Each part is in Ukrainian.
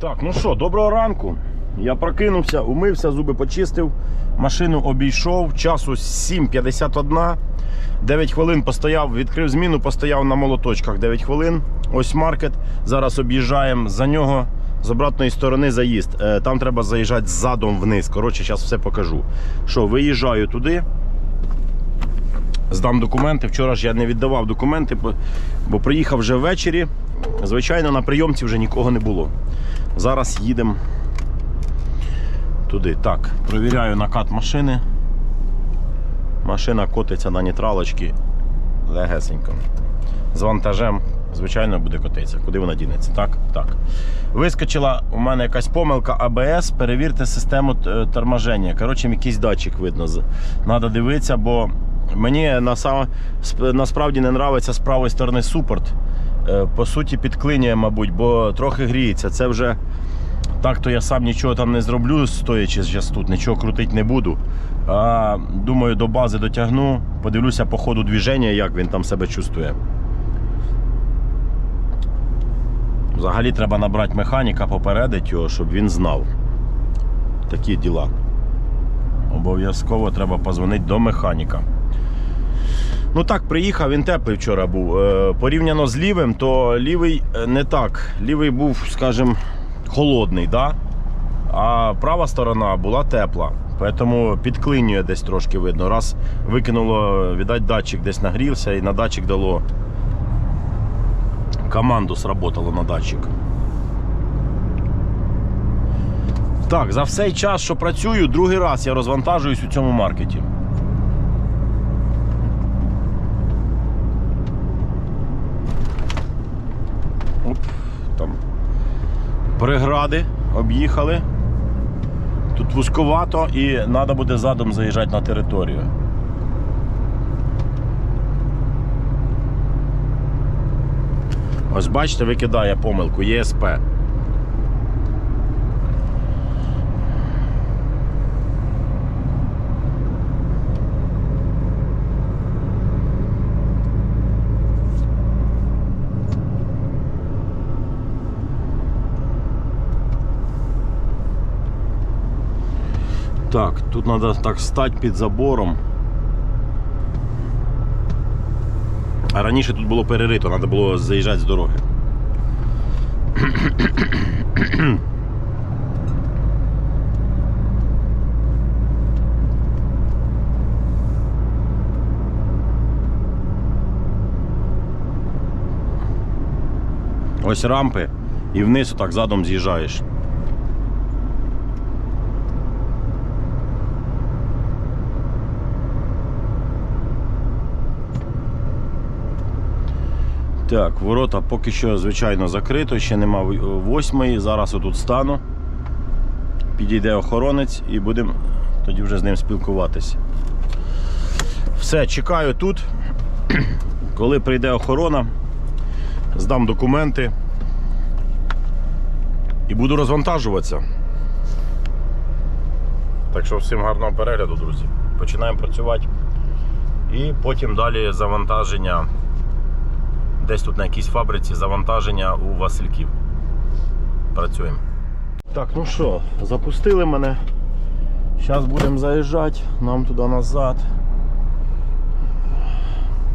Так, ну що, доброго ранку. Я прокинувся, умився, зуби почистив, машину обійшов, часу 7.51. 9 хвилин постояв, відкрив зміну, постояв на молоточках 9 хвилин. Ось маркет. Зараз об'їжджаємо за нього. З обратної сторони заїзд. Е, Там треба заїжджати задом вниз. Коротше, зараз все покажу. Що, виїжджаю туди. Здам документи. Вчора ж я не віддавав документи, бо- приїхав вже ввечері. Звичайно, на прийомці вже нікого не було. Зараз їдемо туди. Так, провіряю накат машини. Машина котиться на нейтралочці легесенько. З вантажем, звичайно, буде котитися. Куди вона дінеться? Так, так. Вискочила у мене якась помилка АБС. Перевірте систему е, торможення. Коротше, якийсь датчик видно. Треба дивитися, бо мені насправді не подобається з правої сторони супорт. Е, По суті, підклинює, мабуть, бо трохи гріється. Це вже так, то я сам нічого там не зроблю, стоячи зараз тут, нічого крутити не буду. А, думаю, до бази дотягну, подивлюся по ходу движення, як він там себе чувствує. Взагалі треба набрати механіка, попередити його, щоб він знав. Такі діла. Обов'язково треба позвонити до механіка. Ну так, приїхав, він теплий вчора був. Е, порівняно з лівим, то лівий е, не так. Лівий був, скажімо, холодний, да? а права сторона була тепла. Тому підклинює десь трошки видно. Раз викинуло, віддать, датчик десь нагрівся і на датчик дало команду сработало на датчик. Так, за всей час, що працюю, другий раз я розвантажуюсь у цьому маркеті. Оп, там прегради об'їхали. Тут вузьковато і треба буде задом заїжджати на територію. Ось бачите, викидає помилку ЄСП. Так, тут треба так стати під забором. А раніше тут було перерито, треба було заїжджати з дороги. Ось рампи і вниз отак задом з'їжджаєш. Так, ворота поки що, звичайно, закрито, ще нема восьмої. Зараз отут стану. Підійде охоронець і будемо тоді вже з ним спілкуватися. Все, чекаю тут. Коли прийде охорона, здам документи і буду розвантажуватися. Так що всім гарного перегляду, друзі. Починаємо працювати. І потім далі завантаження десь тут на якійсь фабриці завантаження у Васильків. Працюємо. Так, ну що, запустили мене. Зараз будемо заїжджати, нам туди назад.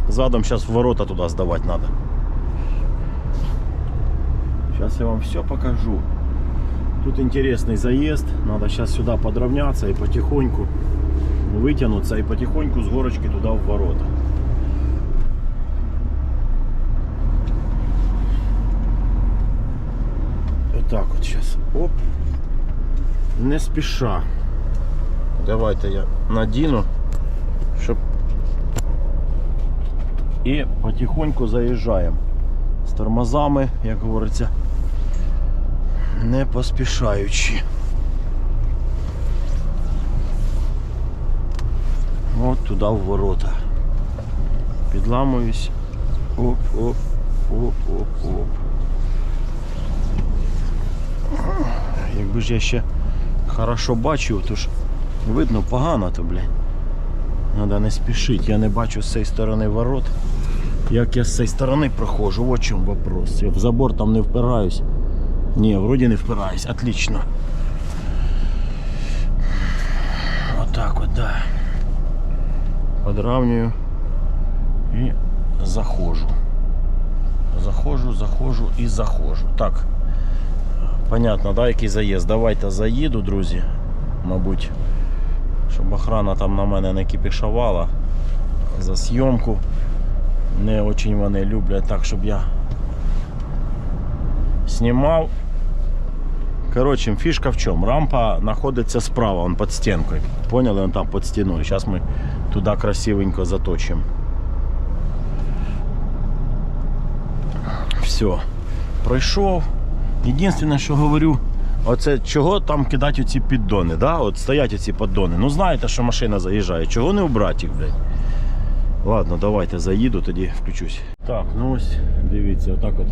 Задом зараз ворота туди здавати треба. Зараз я вам все покажу. Тут интересный заезд. Надо сейчас сюда подровняться и потихоньку вытянуться и потихоньку с горочки туда в ворота. Отак от зараз. Оп. Не спіша. Давайте я надіну, щоб. І потихоньку заїжджаємо. З тормозами, як говориться, не поспішаючи. От туди в ворота. Підламуюсь. Оп, оп, оп, оп, оп. Якби ж я ще хорошо бачив, то ж видно погано то, блядь. Треба не спішити, я не бачу з цієї сторони ворот. Як я з цієї сторони проходжу, от чому вопрос. Я в забор там не впираюсь. Ні, вроді не впираюсь, отлично. Отак от, да. Подравнюю і заходжу. Заходжу, заходжу і заходжу. Так. Понятно, да, який заїзд. Давайте заїду, друзі. Мабуть, щоб охрана там на мене не кипішувала за зйомку. Не очень вони люблять так, щоб я знімав. Коротше, фішка в чому? Рампа знаходиться справа, он під стінкою. Поняли, он там під стіною. Зараз ми туди красивенько заточимо. Все. Пройшов. Єдине, що говорю, оце чого там кидати оці піддони, да? От стоять оці піддони. Ну знаєте, що машина заїжджає. Чого не убрати їх, блядь? Ладно, давайте заїду, тоді включусь. Так, ну ось, дивіться, отак от.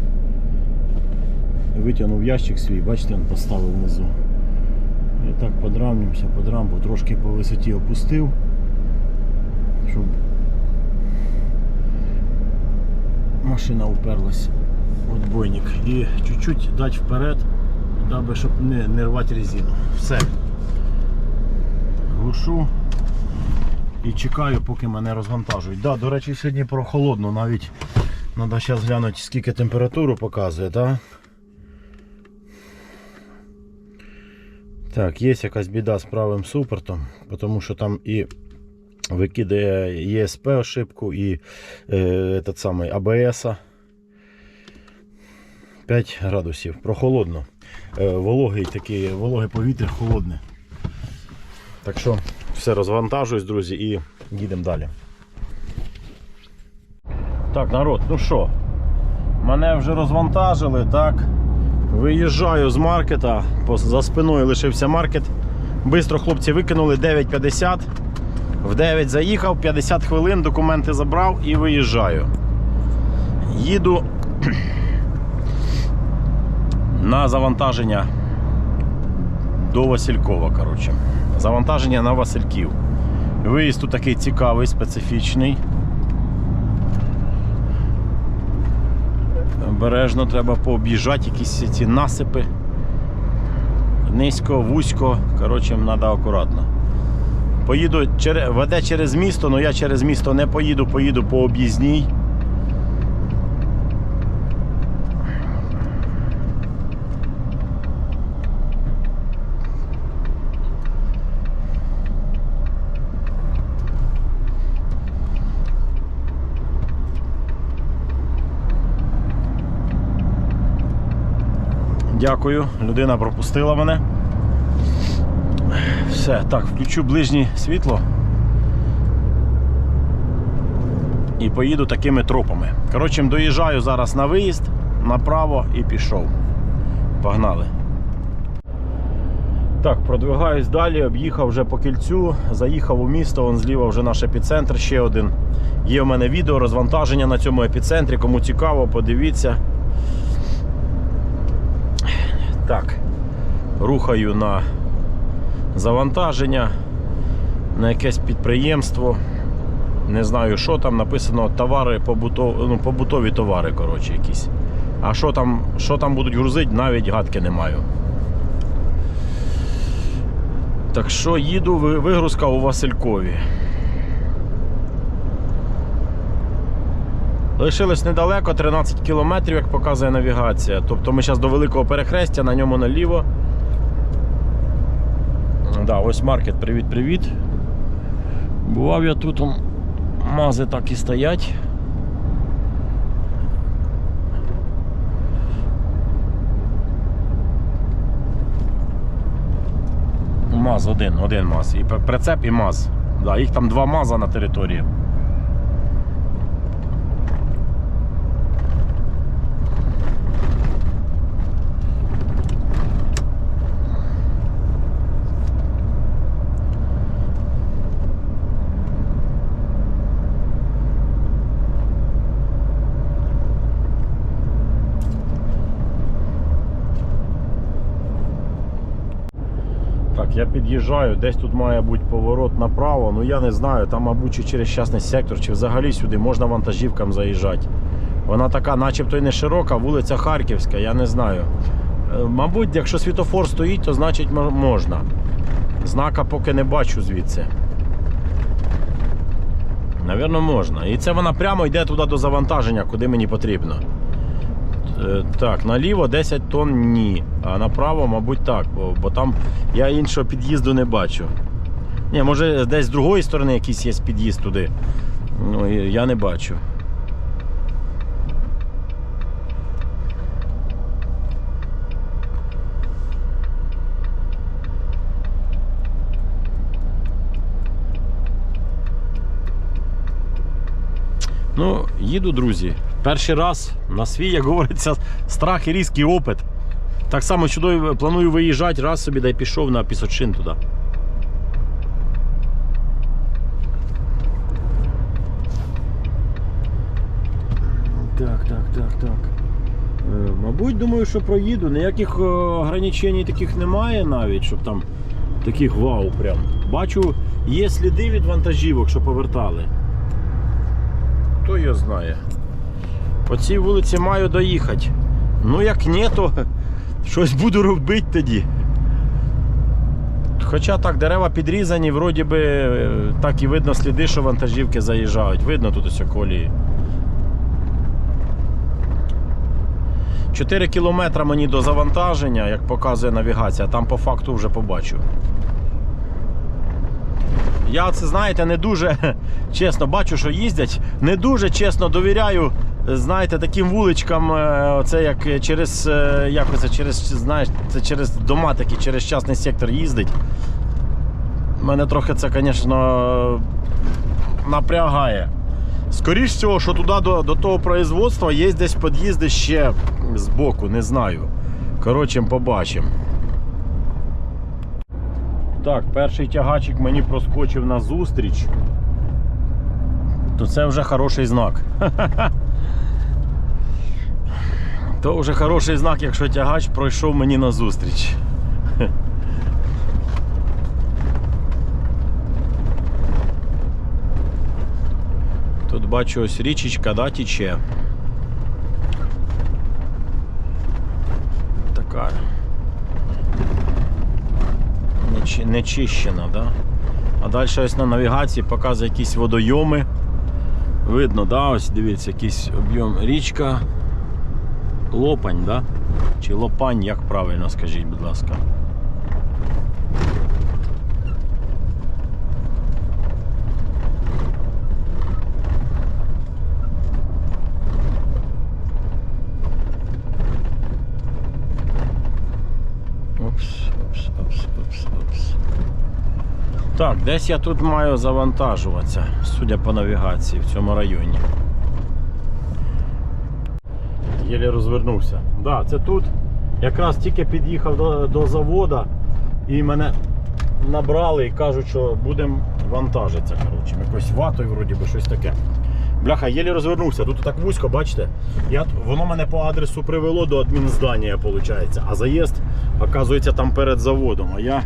Витягнув ящик свій, бачите, він поставив внизу. І так подрамнемося, под рампу, трошки по висоті опустив, щоб машина уперлась отбойник. І чуть-чуть дати вперед, даби, щоб не, не рвати резину. Все. Глушу і чекаю, поки мене розвантажують. Да, до речі, сьогодні прохолодно, навіть треба зараз глянути, скільки температуру показує, так? Так, є якась біда з правим супортом, тому що там і викидає ЄСП ошибку, і е, самий АБС. 5 градусів. Прохолодно. Е, вологий такий, вологе повітря холодне. Так що все розвантажуюсь, друзі, і їдемо далі. Так, народ, ну що, мене вже розвантажили, так. Виїжджаю з маркета, за спиною лишився маркет. Бистро хлопці викинули 9.50. В 9 заїхав, 50 хвилин, документи забрав і виїжджаю. Їду на завантаження до Василькова. Коротше. Завантаження на Васильків. Виїзд тут такий цікавий, специфічний. Обережно треба пооб'їжджати якісь ці насипи. Низько, вузько, коротше, треба акуратно. Поїду веде через місто, але я через місто не поїду, поїду по об'їзній. Дякую, людина пропустила мене. Все, так, включу ближнє світло. І поїду такими тропами. Коротше, доїжджаю зараз на виїзд, направо і пішов. Погнали. Так, продвигаюсь далі, об'їхав вже по кільцю, заїхав у місто, вон зліва вже наш епіцентр ще один. Є у мене відео розвантаження на цьому епіцентрі. Кому цікаво, подивіться. Так, рухаю на завантаження, на якесь підприємство. Не знаю, що там написано товари побутов... ну, побутові товари, коротше, якісь. А що там, що там будуть грузити, навіть гадки не маю. Так що їду, вигрузка у Василькові. Лишилось недалеко, 13 кілометрів, як показує навігація. Тобто ми зараз до великого перехрестя, на ньому наліво. Да, ось маркет, привіт-привіт. Бував я тут, мази так і стоять. МАЗ один, один МАЗ. І прицеп і МАЗ. Да, їх там два МАЗа на території. Я під'їжджаю, десь тут має бути поворот направо. Ну я не знаю, там, мабуть, через частний сектор, чи взагалі сюди можна вантажівкам заїжджати. Вона така, начебто і не широка, вулиця Харківська, я не знаю. Е, Мабуть, якщо світофор стоїть, то значить можна. Знака поки не бачу звідси. Навірно, можна. І це вона прямо йде туди до завантаження, куди мені потрібно. Е, Так, наліво 10 тонн ні. А направо, мабуть, так, бо, там я іншого під'їзду не бачу. Ні, може десь з другої сторони якийсь є під'їзд туди. Ну, я не бачу. Ну, їду, друзі. Перший раз на свій, як говориться, страх і різкий опит. Так само сюди планую виїжджати, раз собі да й пішов на пісочин туди. Так, так, так, так. Е, Мабуть, думаю, що проїду. Ніяких е, ограничень таких немає навіть, щоб там таких вау прям. Бачу, є сліди від вантажівок, що повертали. Хто його знає. По цій вулиці маю доїхати. Ну як ні, то щось буду робити тоді. Хоча так, дерева підрізані, вроді би е, так і видно сліди, що вантажівки заїжджають. Видно тут ось колії. 4 кілометри мені до завантаження, як показує навігація, там по факту вже побачу. Я це, знаєте, не дуже чесно бачу, що їздять. Не дуже чесно довіряю, знаєте, таким вуличкам. е, Оце як через е, як це через, знаєш, це через дома такі, через частний сектор їздить. Мене трохи це, звісно, напрягає. Скоріш всього, що туди до, до того производства є десь під'їзди ще збоку, не знаю. Коротше, побачимо. Так, перший тягачик мені проскочив на зустріч. То це вже хороший знак. То вже хороший знак, якщо тягач пройшов мені на зустріч. Тут бачу ось річечка, да, тече. Така. Нечищена, да? А далі ось на навігації показує якісь водойоми. Видно, да, ось дивіться, якийсь об'єм річка. Лопань, да? Чи лопань, як правильно скажіть, будь ласка. Опс, опс, опс, опс, опс. Так, десь я тут маю завантажуватися, судя по навігації в цьому районі. Єлі розвернувся. Да, це тут. Якраз тільки під'їхав до, до заводу і мене набрали і кажуть, що будемо вантажитися. Коротше, якось ватою, вроді би, щось таке. Бляха, єлі розвернувся. Тут так вузько, бачите? Я, воно мене по адресу привело до адмінздання, виходить. А заїзд, оказується, там перед заводом. А я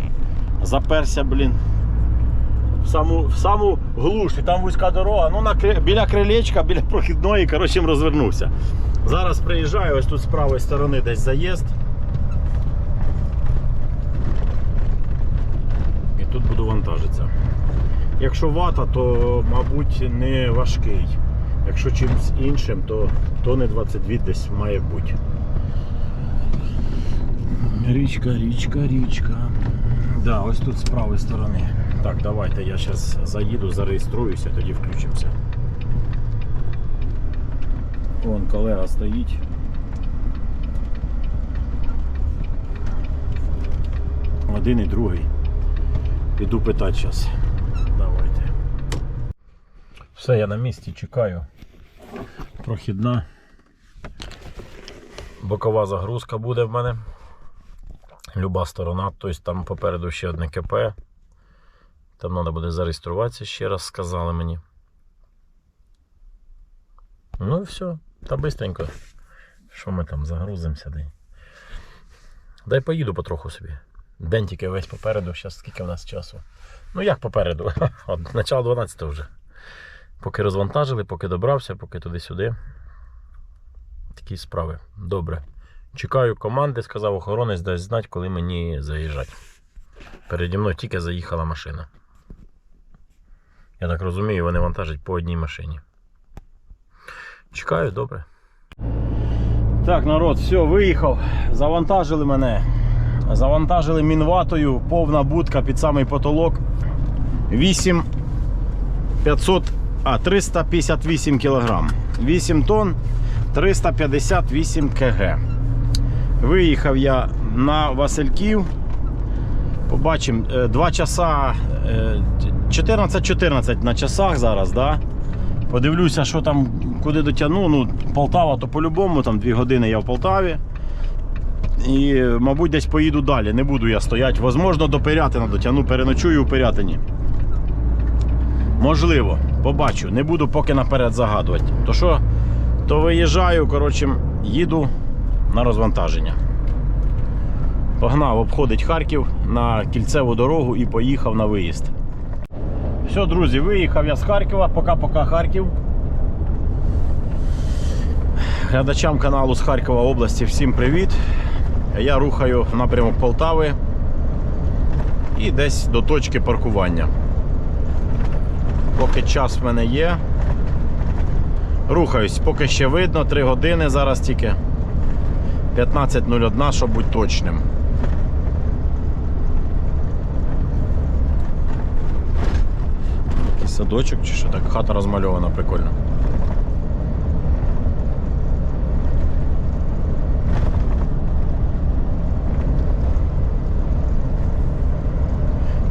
заперся, блін. Саму, в саму глуш, і там вузька дорога. Ну, на, біля крилечка, біля прохідної, коротше, розвернувся. Зараз приїжджаю, ось тут з правої сторони десь заїзд. І тут буду вантажитися. Якщо вата, то, мабуть, не важкий. Якщо чимось іншим, то тони 22 десь має бути. Річка, річка, річка. Да, ось тут з правої сторони. Так, давайте я зараз заїду, зареєструюся, тоді включимося. Вон колега стоїть. Один і другий. Піду питати зараз. Давайте. Все, я на місці чекаю. Прохідна. Бокова загрузка буде в мене. Люба сторона, тобто там попереду ще одне КП. Там треба буде зареєструватися ще раз, сказали мені. Ну і все, та бистренько. Що ми там загрузимося? Дай, дай поїду потроху собі. День тільки весь попереду, зараз скільки в нас часу. Ну як попереду? От начало 12 вже. Поки розвантажили, поки добрався, поки туди-сюди. Такі справи. Добре. Чекаю команди, сказав охоронець, дасть знати, коли мені заїжджати. Переді мною тільки заїхала машина. Я так розумію, вони вантажать по одній машині. Чекаю, добре. Так, народ, все, виїхав. Завантажили мене. Завантажили мінватою, повна будка під самий потолок. 8 500, а 358 кг. 8 тонн 358 кг. Виїхав я на Васильків. Побачимо, 2 часа е, 14-14 на часах зараз, да? Подивлюся, що там, куди дотягну. Ну, Полтава, то по-любому, там 2 години я в Полтаві. І, мабуть, десь поїду далі. Не буду я стояти. Возможно, до Пирятина дотягну, переночую у Пирятині. Можливо, побачу. Не буду поки наперед загадувати. То що, то виїжджаю, коротше, їду на розвантаження. Погнав обходить Харків на кільцеву дорогу і поїхав на виїзд. Все, друзі, виїхав я з Харкова. Пока-пока Харків. Глядачам каналу з Харкова області всім привіт. Я рухаю в напрямок Полтави і десь до точки паркування. Поки час в мене є. Рухаюсь, поки ще видно, 3 години зараз тільки. 15.01, щоб бути точним. Садочок чи що так, хата розмальована прикольно.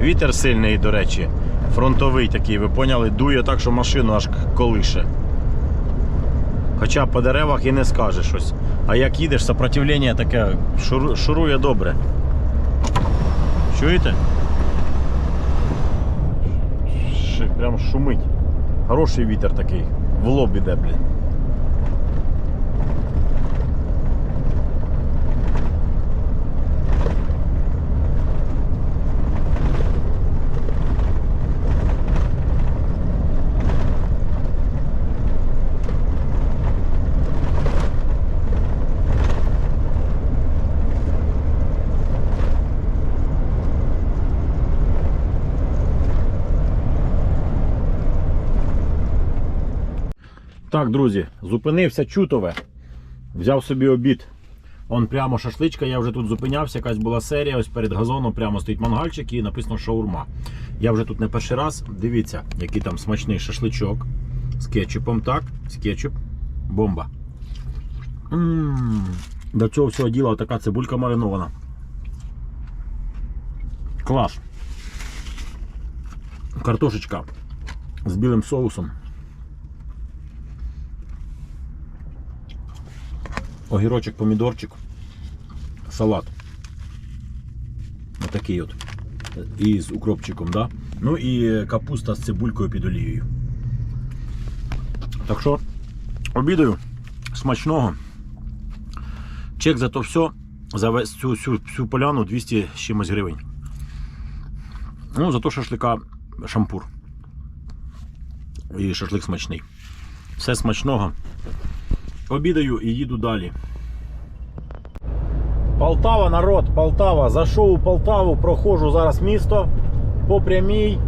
Вітер сильний, до речі, фронтовий такий, ви поняли, дує так, що машину аж колише. Хоча по деревах і не скажеш щось. А як їдеш, сопротивлення таке шурує добре. Чуєте? Прям шумить. Хороший вітер такий. В лоб іде, блін. Так, друзі, зупинився чутове. Взяв собі обід. Он прямо шашличка, я вже тут зупинявся, якась була серія. Ось перед газоном прямо стоїть мангальчик і написано шаурма. Я вже тут не перший раз. Дивіться, який там смачний шашличок з кетчупом. Так, з кетчуп. Бомба. М-м-м. До цього всього діла така цибулька маринована. Клас. Картошечка з білим соусом. Огірочок, помідорчик, салат. Отакий от. І з укропчиком, да? Ну і капуста з цибулькою під олією. Так що, обідаю смачного. Чек за то все, за весь цю, всю поляну 200 з чимось гривень. Ну, зато шашлика шампур. І шашлик смачний. Все смачного. Обідаю і їду далі. Полтава, народ, Полтава. Зайшов у Полтаву, проходжу зараз місто по прямій.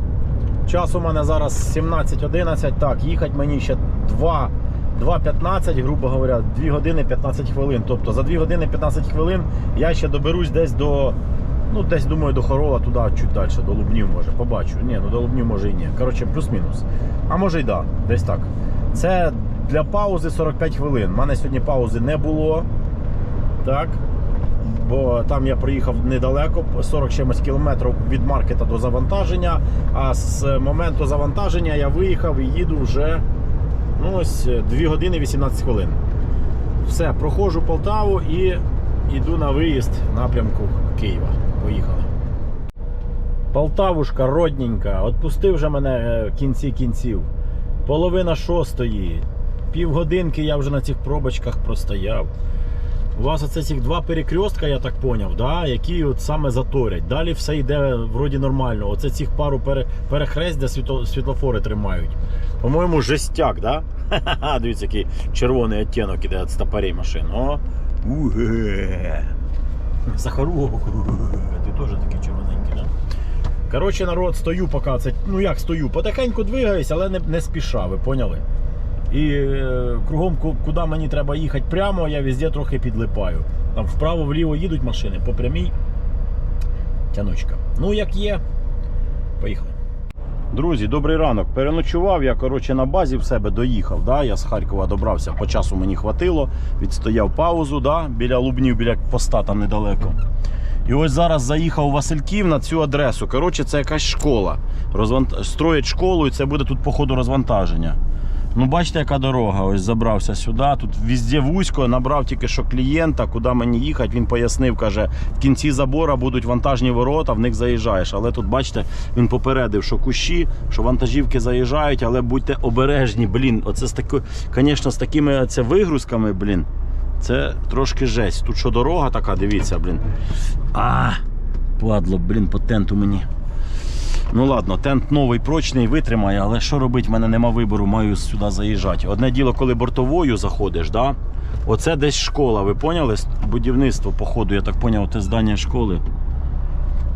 Час у мене зараз 17.11. Так, їхати мені ще 2.15, грубо говоря, 2 години 15 хвилин. Тобто за 2 години 15 хвилин я ще доберусь десь до. Ну, десь думаю, до Хорола, туди чуть далі, до Лубнів може. Побачу. Ні, ну до Лубнів може і ні. Коротше, плюс-мінус. А може й да, десь так. Це для паузи 45 хвилин. У мене сьогодні паузи не було. Так. Бо там я проїхав недалеко, 40 чимось кілометрів від маркета до завантаження. А з моменту завантаження я виїхав і їду вже ну, ось 2 години 18 хвилин. Все, проходжу Полтаву і йду на виїзд в напрямку Києва. Поїхали. Полтавушка родненька, отпустив вже мене е, в кінці кінців. Половина шостої. Півгодинки я вже на цих пробочках простояв. У вас оце цих два перекрестка, я так поняв, да, які от саме заторять. Далі все йде вроді нормально. Оце цих пару пере, перехрест, де світло, світлофори тримають. По-моєму, жестяк, да? Ха-ха-ха, дивіться, який червоний оттінок іде від стопорей машин. О! Уге. Сахару. Ти теж такий червоненький, да? Коротше, народ, стою поки це. Ну як стою? Потихеньку двигаюсь, але не, не спіша, ви поняли? І е, кругом, куди мені треба їхати прямо, я везде трохи підлипаю. Там вправо-вліво їдуть машини, по прямій тянучка. Ну, як є, поїхали. Друзі, добрий ранок. Переночував я коротше, на базі в себе доїхав. Да? Я з Харкова добрався, по часу мені хватило. Відстояв паузу да? біля Лубнів, біля поста там недалеко. І ось зараз заїхав Васильків на цю адресу. Коротше, це якась школа. Розвант... Строять школу, і це буде тут, походу, розвантаження. Ну, бачите, яка дорога. Ось забрався сюди. Тут везде вузько, набрав тільки що клієнта, куди мені їхати. Він пояснив, каже, в кінці забора будуть вантажні ворота, в них заїжджаєш. Але тут, бачите, він попередив, що кущі, що вантажівки заїжджають, але будьте обережні, блін. Оце з таки, звісно, з такими це вигрузками, блін. Це трошки жесть. Тут що дорога така, дивіться, блін. А, падло, блін, по тенту мені. Ну ладно, тент новий, прочний, витримає, але що робити, в мене нема вибору, маю сюди заїжджати. Одне діло, коли бортовою заходиш, да? оце десь школа, ви поняли? Будівництво, походу, я так поняв, це здання школи.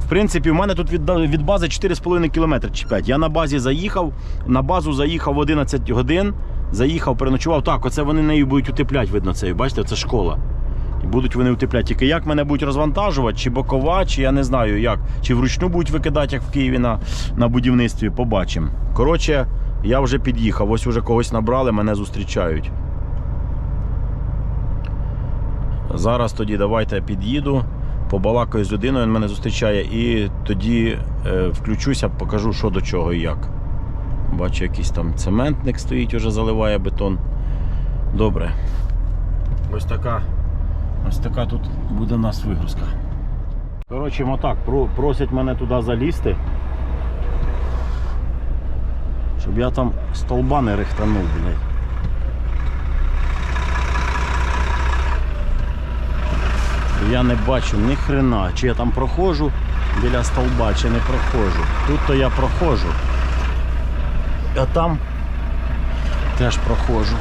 В принципі, в мене тут від, від бази 4,5 км чи 5. Я на базі заїхав, на базу заїхав в 11 годин, заїхав, переночував. Так, оце вони нею будуть утепляти, видно це. Бачите, це школа. І будуть вони утепляти. Тільки як мене будуть розвантажувати, чи бокова, чи я не знаю як. Чи вручну будуть викидати, як в Києві на, на будівництві, побачимо. Коротше, я вже під'їхав, ось вже когось набрали, мене зустрічають. Зараз тоді давайте я під'їду, побалакаю з людиною, він мене зустрічає, і тоді е, включуся, покажу, що до чого і як. Бачу, якийсь там цементник стоїть, уже заливає бетон. Добре. Ось така. Ось така тут буде у нас вигрузка. Коротше, отак, просять мене туди залізти. Щоб я там столба не рихтанув, блядь. Я не бачу ні хрена, чи я там проходжу біля столба, чи не проходжу. Тут то я проходжу. А там теж проходжу.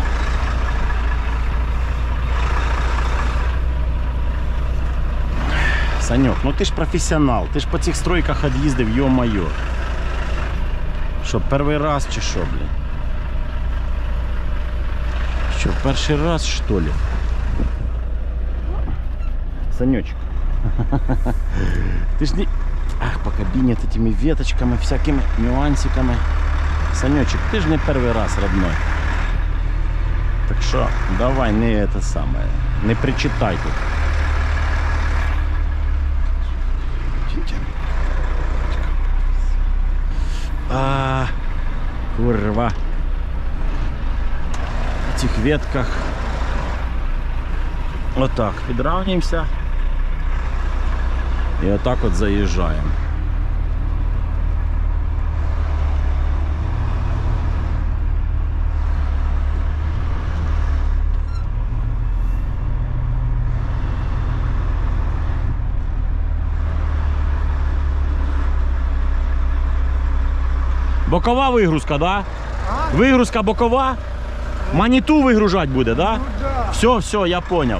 Саньок, ну ти ж професіонал, ти ж по цих стройках від'їздив, йо-майо. Що, перший раз чи що, блін? Що, перший раз, що ли? Санечек. Ты ж не... Ах, по кабине вот этими веточками, всякими нюансиками. Санечек, ты же не первый раз, родной. Так что давай не это самое, не причитай тут. А, курва. В цих ветках. Отак, підравнюємося. І отак от заїжджаємо. Бокова вигрузка, да? Вигрузка бокова. Маніту вигружати буде, да? Все, все, я понял.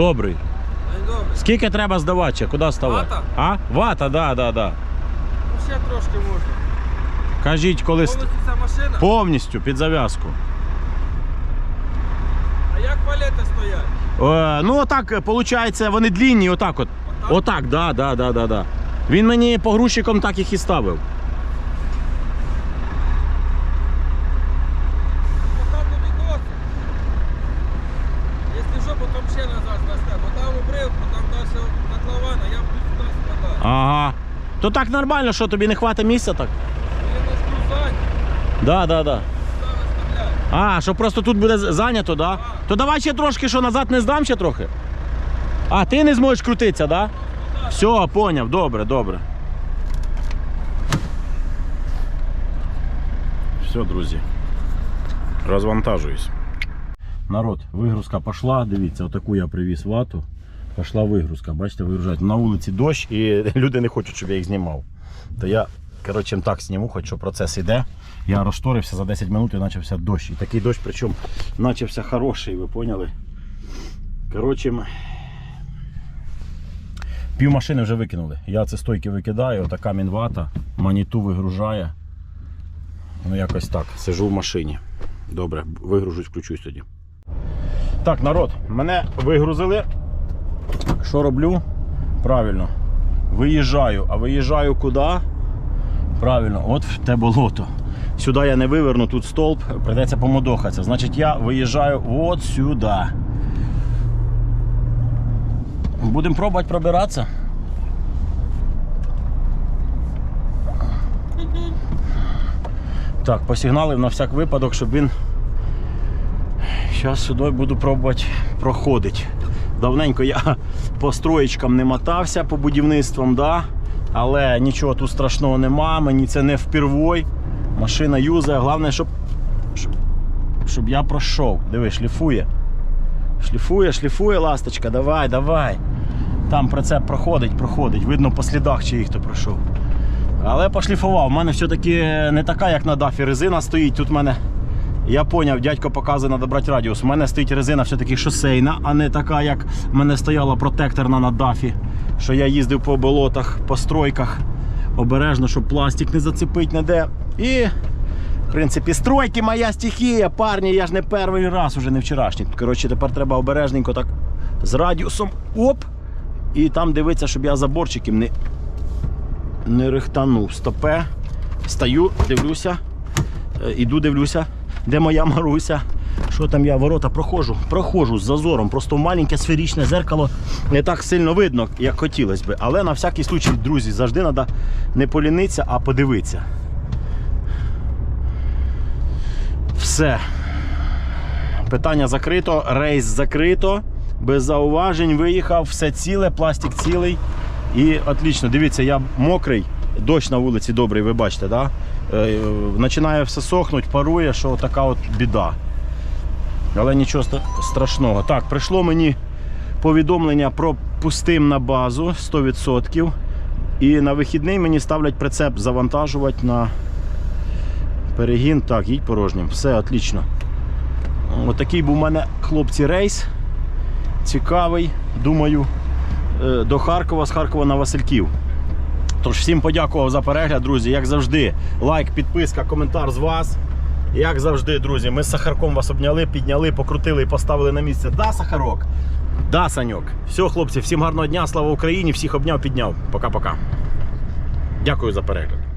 Добрий. День добрий. Скільки треба здавати? ще? Куди ставати? Вата? А? Вата, да, да, да. Ну, ще трошки можна. Кажіть, коли ст- Повністю ця машина. повністю під зав'язку. А як палети стоять? Е, ну отак, виходить, вони длінні, отак от. Отак? Отак, да, да, да, да, да. Він мені погрузчиком так їх і ставив. Отак от і досить. Якщо що, потім ще назад здасте. Бо там обрив, потім далі котлована, я буду сюди складати. Ага. То нормально, що тобі не хватить місця так? Да, да, да. А, що просто тут буде зайнято, да? То давай ще трошки, що назад не здам ще трохи. А, ти не зможеш крутитися, да? Все, поняв, добре, добре. Все, друзі. Розвантажуюсь. Народ, вигрузка пішла. Дивіться, отаку я привіз вату. Пішла вигрузка, бачите, вигружають. На вулиці дощ і люди не хочуть, щоб я їх знімав. То я, коротше, так зніму, хоч що процес іде. Я розшторився за 10 минут і почався дощ. І такий дощ, причому почався хороший, ви поняли? Коротше, пів машини вже викинули. Я це стойки викидаю, отака мінвата, маніту вигружає. Ну якось так. Сижу в машині. Добре, вигружусь, включусь тоді. Так, народ, мене вигрузили. Що роблю? Правильно. Виїжджаю. А виїжджаю куди? Правильно, от в те болото. Сюди я не виверну, тут стовп, прийдеться помодохатися. Значить, я виїжджаю от сюди. Будемо пробувати пробиратися. Так, посигналив на всяк випадок, щоб він. Зараз сюди буду пробувати проходити. Давненько я по строєчкам не мотався по будівництвам, да? але нічого тут страшного нема, мені це не впервой. Машина юзає, головне, щоб, щоб, щоб я пройшов. Диви, шліфує. Шліфує, шліфує, ласточка, давай, давай. Там прицеп проходить, проходить. Видно по слідах, чи їх хто пройшов. Але пошліфував. У мене все-таки не така, як на дафі. Резина стоїть. Тут в мене. Я поняв, дядько показує, треба брати радіус. У мене стоїть резина все-таки шосейна, а не така, як в мене стояла протекторна на дафі. Що я їздив по болотах, по стройках. Обережно, щоб пластик не зацепить ніде. І, в принципі, стройки моя стихія, парні, я ж не перший раз, уже не вчорашній. Коротше, тепер треба обережненько так з радіусом. Оп! І там дивитися, щоб я заборчиків не, не рихтанув. Стопе. Стою, дивлюся. Е, Іду, дивлюся, де моя Маруся. Що там я ворота проходжу? Проходжу з зазором. Просто маленьке сферичне зеркало не так сильно видно, як хотілося би. Але на всякий случай, друзі, завжди треба не полінитися, а подивитися. Все. Питання закрито, рейс закрито. Без зауважень виїхав, все ціле, пластик цілий. І отлично, дивіться, я мокрий, дощ на вулиці добрий, ви бачите, да? Е, починає все сохнути, парує, що така от біда. Але нічого страшного. Так, прийшло мені повідомлення про пустим на базу 100%. І на вихідний мені ставлять прицеп завантажувати на перегін. Так, їдь порожнім. Все, отлично. Отакий був у мене хлопці рейс. Цікавий, думаю, е, до Харкова, з Харкова на Васильків. Тож всім подякував за перегляд, друзі. Як завжди, лайк, підписка, коментар з вас. Як завжди, друзі, ми з Сахарком вас обняли, підняли, покрутили і поставили на місце. Да, Сахарок? Да, Саньок. Все, хлопці, всім гарного дня, слава Україні, всіх обняв, підняв. Пока-пока. Дякую за перегляд.